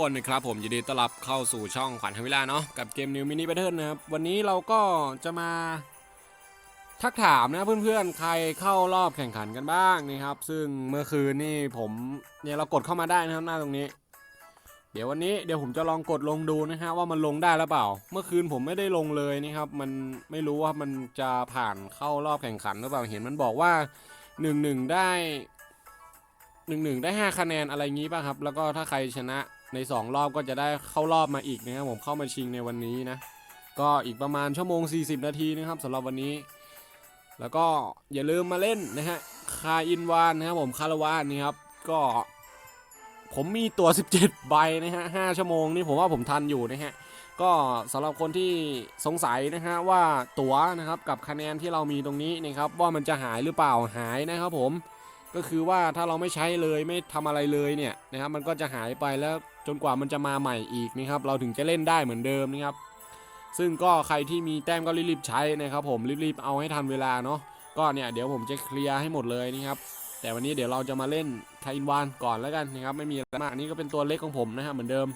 คนนะครับผมยินดีต้อนรับเข้าสู่ช่องขวัญทวิลาเนาะกับเกมนิวมินิ b บ t เทิลนะครับ วันนี้เราก็จะมาทักถามนะเพื่อนๆ ใครเข้ารอบแข่งขันกันบ้างนะครับ ซึ่งเมื่อคืนนี่ผมเนี่ยเรากดเข้ามาได้นะครับหน้าตรงนี้ เดี๋ยววันนี้เดี๋ยวผมจะลองกดลงดูนะฮะว่ามันลงได้หรือเปล่า เมื่อคืนผมไม่ได้ลงเลยนะครับ มันไม่รู้ว่ามันจะผ่านเข้ารอบแข่งขันหรือเปล่าเห็นมันบอกว่าหนึ่งหนึ่งได้หนึ่งหนึ่งได้ห้าคะแนนอะไรงี้ป่ะครับ แล้วก็ถ้าใครชนะ ในสองรอบก็จะได้เข้ารอบมาอีกนะครับผมเข้ามาชิงในวันนี้นะ ก็อีกประมาณชั่วโมง 40 นาทีนะครับสำหรับวันนี้ แล้วก็อย่าลืมมาเล่นนะฮะคาอินวานนะครับผมคาราวานนี่ครับก็ ผมมีตัว 17 ใบนะฮะ5ชั่วโมงนี่ผมว่าผมทันอยู่นะฮะก็สำหรับคนที่สงสัยนะฮะว่าตั๋วนะครับกับคะแนนที่เรามีตรงนี้นะครับว่ามันจะหายหรือเปล่าหายนะครับผมก็คือว่าถ้าเราไม่ใช้เลยไม่ทำอะไรเลยเนี่ยนะครับมันก็จะหายไปแล้ว นกว่ามันจะมาใหม่อีกนะครับเราถึงจะเล่นได้เหมือนเดิมนะครับ ซึ่งก็ใครที่มีแต้มก็รีบๆใช้นะครับผมรีบๆเอาให้ทันเวลาเนาะก็เนี่ยเดี๋ยวผมจะเคลียร์ให้หมดเลยนะครับแต่วันนี้เดี๋ยวเราจะมาเล่นคาอินวานก่อนแล้วกันนะครับไม่มีอะไรมากนนี้ก็เป็นตัวเล็กของผมนะฮะเหมือนเดิม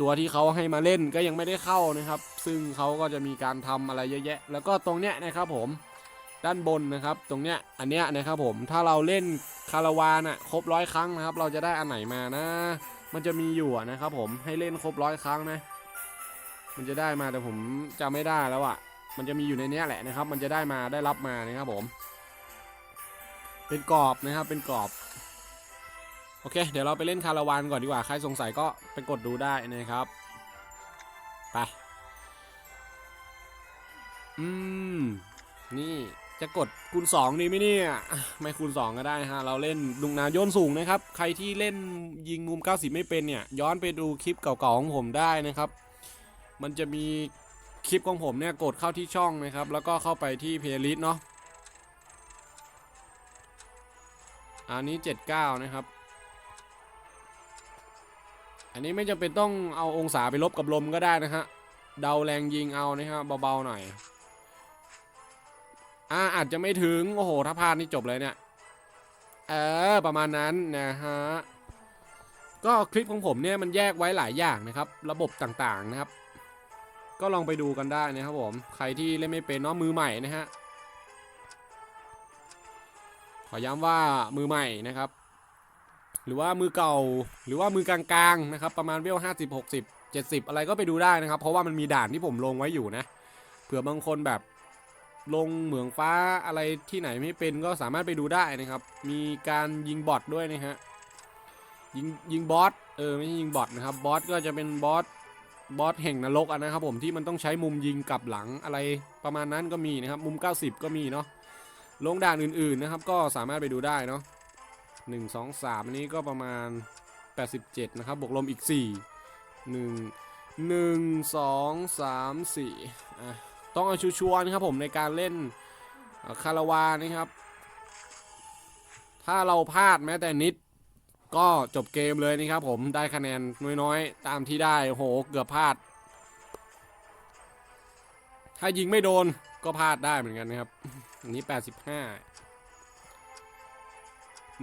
ตัวที่เขาให้มาเล่นก็ยังไม่ได้เข้านะครับ ซึ่งเขาก็จะมีการทำอะไรเยอะแยะ แล้วก็ตรงเนี้ยนะครับผมด้านบนนะครับ ตรงเนี้ยอันเนี้ยนะครับผมถ้าเราเล่นคาราวานอะครบร้อยครั้งนะครับ เราจะได้อันไหนมานะ มันจะมีอยู่นะครับผมให้เล่นครบร้อยครั้งนะ มันจะได้มาแต่ผมจำไม่ได้แล้วอะ มันจะมีอยู่ในนี้แหละนะครับ มันจะได้มาได้รับมานะครับผม เป็นกรอบนะครับเป็นกรอบโอเค เดี๋ยวเราไปเล่นคาราวานก่อนดีกว่า ใครสงสัยก็ไปกดดูได้นะครับ ไป อืม นี่ จะกดคูณ2ดีไหมเนี่ยไม่คูณ 2 ก็ได้ฮะเราเล่นดุงนาโยนสูงนะครับ ใครที่เล่นยิงมุม 90 ไม่เป็นเนี่ยย้อนไปดูคลิปเก่าๆของผมได้นะครับ มันจะมีคลิปของผมเนี่ยกดเข้าที่ช่องนะครับ แล้วก็เข้าไปที่เพลย์ลิสต์เนาะอันนี้ 79 นะครับ อันนี้ไม่จำเป็นต้องเอาองศาไปลบกับลมก็ได้นะฮะเดาแรงยิงเอานะครับเบาๆหน่อย อ่าอาจจะไม่ถึง โอ้โห ถ้าพลาดนี่จบเลยเนี่ย เออ ประมาณนั้นนะฮะ ก็คลิปของผมเนี่ยมันแยกไว้หลายอย่างนะครับ ระบบต่างๆนะครับ ก็ลองไปดูกันได้นะครับผม ใครที่เล่นไม่เป็นเนาะมือใหม่นะฮะ ขอย้ำว่ามือใหม่นะครับ หรือว่ามือเก่า หรือว่ามือกลางๆนะครับ ประมาณเวลห้าสิบหกสิบเจ็ดสิบอะไรก็ไปดูได้นะครับ เพราะว่ามันมีด่านที่ผมลงไว้อยู่นะ เผื่อบางคนแบบ ลงเหมืองฟ้าอะไรที่ไหนไม่เป็นก็สามารถไปดูได้นะครับ มีการยิงบอทด้วยนะฮะยิงยิงบอสเออไม่ใช่ยิงบอทนะครับบอสก็จะเป็นบอสบอสแห่งนรกนะครับผมที่มันต้องใช้มุมยิงกลับหลังอะไรประมาณนั้นก็มีนะครับ มุม 90 ก็มีเนาะลงด่านอื่นๆนะครับ ก็สามารถไปดูได้เนาะหนึ่งสองสามอันนี้ก็ประมาณ 87 นะครับ บวกลมอีก 4 1 1 2 3 4อะ ต้องเอาชัวร์นะครับผมในการเล่นคาราวานนะครับ ถ้าเราพลาดแม้แต่นิด ก็จบเกมเลยนะครับผมได้คะแนนน้อยๆ ตามที่ได้โอ้โหเกือบพลาด ถ้ายิงไม่โดนก็พลาดได้เหมือนกันนะครับ อันนี้ 85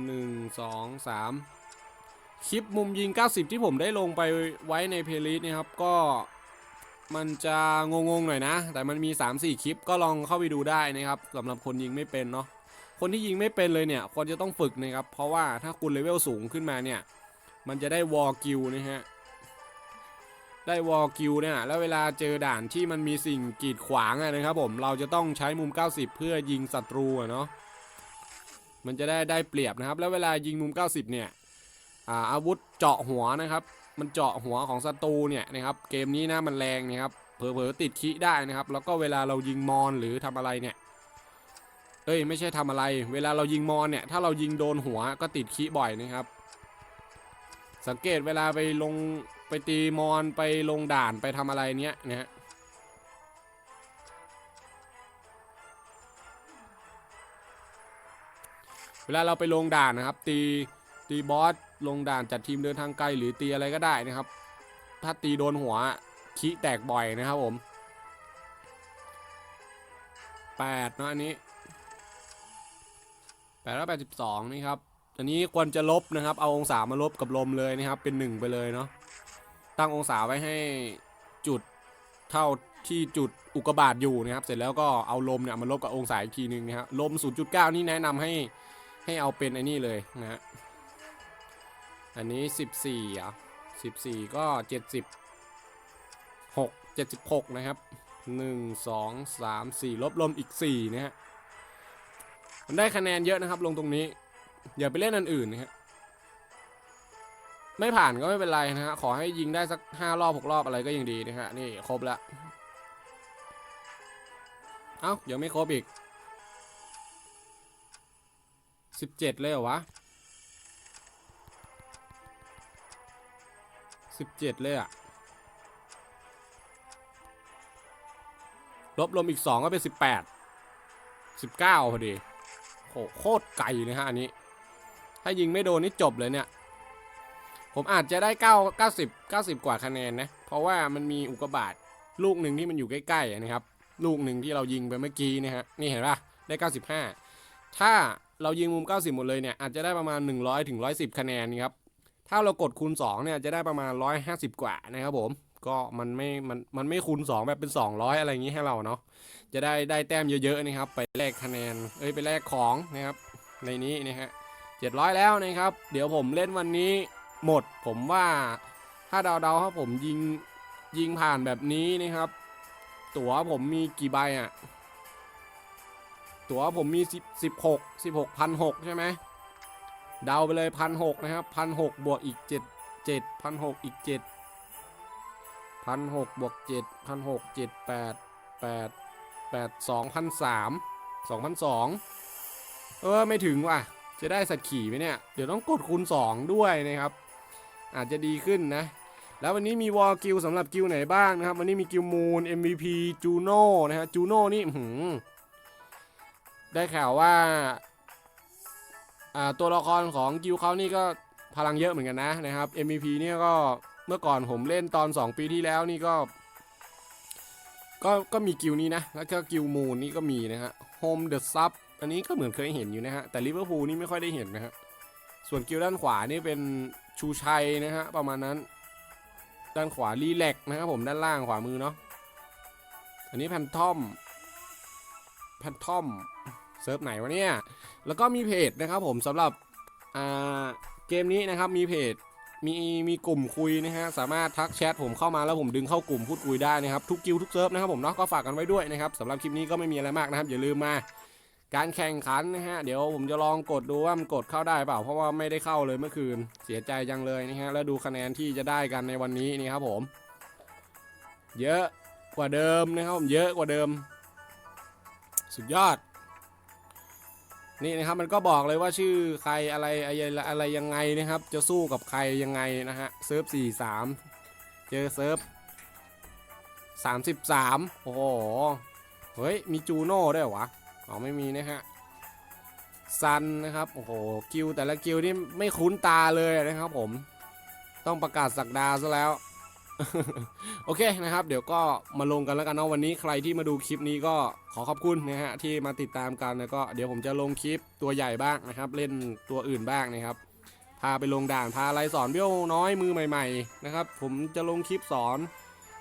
1 2 3 คลิปมุมยิง 90 ที่ผมได้ลงไปไว้ในเพลย์ลิสต์นะครับก็ มันจะงงๆหน่อยนะ แต่มันมี 3-4 คลิปก็ลองเข้าไปดูได้นะครับสำหรับคนยิงไม่เป็นเนาะคนที่ยิงไม่เป็นเลยเนี่ยควรจะต้องฝึกนะครับ เพราะว่าถ้าคุณเลเวลสูงขึ้นมาเนี่ย มันจะได้วอลกิลนะฮะได้วอลกิลเนี่ยแล้วเวลาเจอด่านที่มันมีสิ่งกีดขวางนะครับ ผมเราจะต้องใช้มุม 90 เพื่อยิงศัตรูเนาะมันจะได้ได้เปรียบนะครับ แล้วเวลายิงมุม 90 เนี่ยอาอาวุธเจาะหัวนะครับ มันเจาะหัวของศัตรูเนี่ยนะครับเกมนี้นะมันแรงนะครับเผลอๆติดคิได้นะครับ แล้วก็เวลาเรายิงมอนหรือทำอะไรเนี่ยเอ้ยไม่ใช่ทำอะไร เวลาเรายิงมอนเนี่ยถ้าเรายิงโดนหัวก็ติดคิบ่อยนะครับ สังเกตเวลาไปลงไปตีมอนไปลงด่านไปทำอะไรเนี้ยนะฮะเวลาเราไปลงด่านนะครับ ตีตีบอส ลงด่านจัดทีมเดินทางไกลหรือตีอะไรก็ได้นะครับ ถ้าตีโดนหัวคิแตกบ่อยนะครับผมแปดเนาะอันนี้แปดร้อยแปดสิบสองนี่ครับอันนี้ควรจะลบนะครับ เอาองศามาลบกับลมเลยนะครับ เป็นหนึ่งไปเลยเนาะตั้งองศาไว้ให้จุดเท่าที่จุดอุกกาบาตอยู่นะครับ เสร็จแล้วก็เอาลมเนี่ยมาลบกับองศาอีกทีหนึ่งนะครับลม 0.9 นี่แนะนำให้ให้เอาเป็นไอ้นี่เลยนะฮะ อันนี้14อะ14ก็70 6 76นะครับ1 2 3 4ลบลมอีก4นะฮะมันได้คะแนนเยอะนะครับลงตรงนี้ อย่าไปเล่นอันอื่นนะฮะไม่ผ่านก็ไม่เป็นไรนะฮะขอให้ยิงได้สัก5รอบ6รอบอะไรก็ยังดีนะฮะนี่ครบละเอ้ายังไม่ครบอีก17เลยเหรอวะ 17เลยอะลบลมอีก2ก็เป็น18 19พอดีโหโคตรไกลเลยฮะอันนี้ ถ้ายิงไม่โดนนี่จบเลยเนี่ย ผมอาจจะได้9 90 90กว่าคะแนนนะ เพราะว่ามันมีอุกกาบาตลูกหนึ่งที่มันอยู่ใกล้ๆนะครับ ลูกหนึ่งที่เรายิงไปเมื่อกี้นะฮะ นี่เห็นปะได้95ถ้าเรายิงมุม 90 หมดเลยเนี่ย อาจจะได้ประมาณ 100 ถึง 110 คะแนนครับ ถ้าเรากดคูณ2เนี่ยจะได้ประมาณ 150 กว่านะครับผม ก็มันไม่ มัน มันไม่คูณ 2 แบบเป็น 200 อะไรอย่างนี้ให้เราเนาะ จะได้ได้แต้มเยอะๆนะครับ ไปแลกคะแนน เอ้ยไปแลกของนะครับ ในนี้นะฮะ700 แล้วนะครับ เดี๋ยวผมเล่นวันนี้หมด ผมว่าถ้าเดาๆครับผมยิงยิงผ่านแบบนี้นะครับ ตั๋วผมมีกี่ใบอะตั๋วผมมี 10 16 16พันหกใช่ไหม เดาไปเลยพันหกนะครับพันหกบวกอีกเจ็ดเจ็ดพันหกอีกเจ็ดพันหกบวกเจ็ดพันหกเจ็ดแปดแปดแปดสองพันสามสองพันสองเออไม่ถึงว่ะ จะได้สัตว์ขี่ไหมเนี่ย เดี๋ยวต้องกดคูณสองด้วยนะครับ อาจจะดีขึ้นนะ แล้ววันนี้มีวอลกิลสำหรับกิลไหนบ้างนะครับ วันนี้มีกิลมูน MVP จูโน่นะฮะจูโน่นี่หือได้ข่าวว่า ตัวละครของกิลเขานี่ก็พลังเยอะเหมือนกันนะนะครับ MVP เนี่ยก็เมื่อก่อนผมเล่นตอน 2 ปีที่แล้วนี่ก็ ก็ก็มีกิลนี้นะ แล้วก็กิลมูนนี่ก็มีนะฮะ Home the Sub อันนี้ก็เหมือนเคยเห็นอยู่นะฮะ แต่ลิเวอร์พูลนี่ไม่ค่อยได้เห็นนะฮะ ส่วนกิลด้านขวานี่เป็นชูชัยนะฮะประมาณนั้น ด้านขวารีแลกนะครับผมด้านล่างขวามือเนาะ อันนี้แพนทอมแพนทอม เซิร์ฟไหนวะเนี่ย แล้วก็มีเพจนะครับผมสำหรับอ่าเกมนี้นะครับมีเพจมีมีกลุ่มคุยนะฮะสามารถทักแชทผมเข้ามาแล้วผมดึงเข้ากลุ่มพูดคุยได้นะครับทุกกิลทุกเซิร์ฟนะครับผมเนาะก็ฝากกันไว้ด้วยนะครับสำหรับคลิปนี้ก็ไม่มีอะไรมากนะครับอย่าลืมมาการแข่งขันนะฮะเดี๋ยวผมจะลองกดดูว่ามันกดเข้าได้เปล่า เพราะว่าไม่ได้เข้าเลยเมื่อคืนเสียใจจังเลยนะฮะแล้วดูคะแนนที่จะได้กันในวันนี้นี่ครับผม เยอะกว่าเดิมนะครับผมเยอะกว่าเดิม สุดยอด นี่นะครับมันก็บอกเลยว่าชื่อใครอะไรอะไรอะไรยังไงนะครับ จะสู้กับใครยังไงนะฮะเซิร์ฟสี่สามเจอเซิร์ฟสามสิบสามโอ้โหเฮ้ยมีจูโน่ด้วยเหรอวะอ๋อไม่มีนะฮะซันนะครับโอ้โหกิลแต่ละกิลนี่ไม่คุ้นตาเลยนะครับผม ต้องประกาศสักดาซะแล้ว โอเคนะครับ เดี๋ยวก็มาลงกันแล้วกันเนาะวันนี้ใครที่มาดูคลิปนี้ก็ขอขอบคุณนะฮะที่มาติดตามกันแล้วก็เดี๋ยวผมจะลงคลิปตัวใหญ่บ้างนะครับ เล่นตัวอื่นบ้างนะครับ พาไปลงด่านพาอะไรสอนเบี้ยวน้อยมือใหม่ ๆ นะครับ ผมจะลงคลิปสอน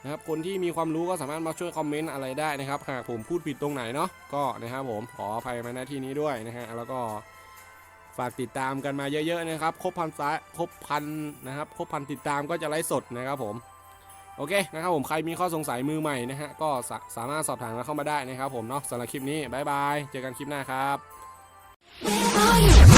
นะครับคนที่มีความรู้ก็สามารถมาช่วยคอมเมนต์อะไรได้นะครับหากผมพูดผิดตรงไหนเนาะก็นะครับผมขออภัยมาณที่นี้ด้วยนะฮะแล้วก็ฝากติดตามกันมาเยอะๆนะครับ ครบพันซ้ายครบพันนะครับ ครบพันติดตามก็จะไลฟ์สดนะครับผม โอเคนะครับผมใครมีข้อสงสัยมือใหม่นะฮะก็สาสามารถสอบถามกันเข้ามาได้นะครับผมเนาะสำหรับคลิปนี้บายบายเจอกันคลิปหน้าครับ Where are you?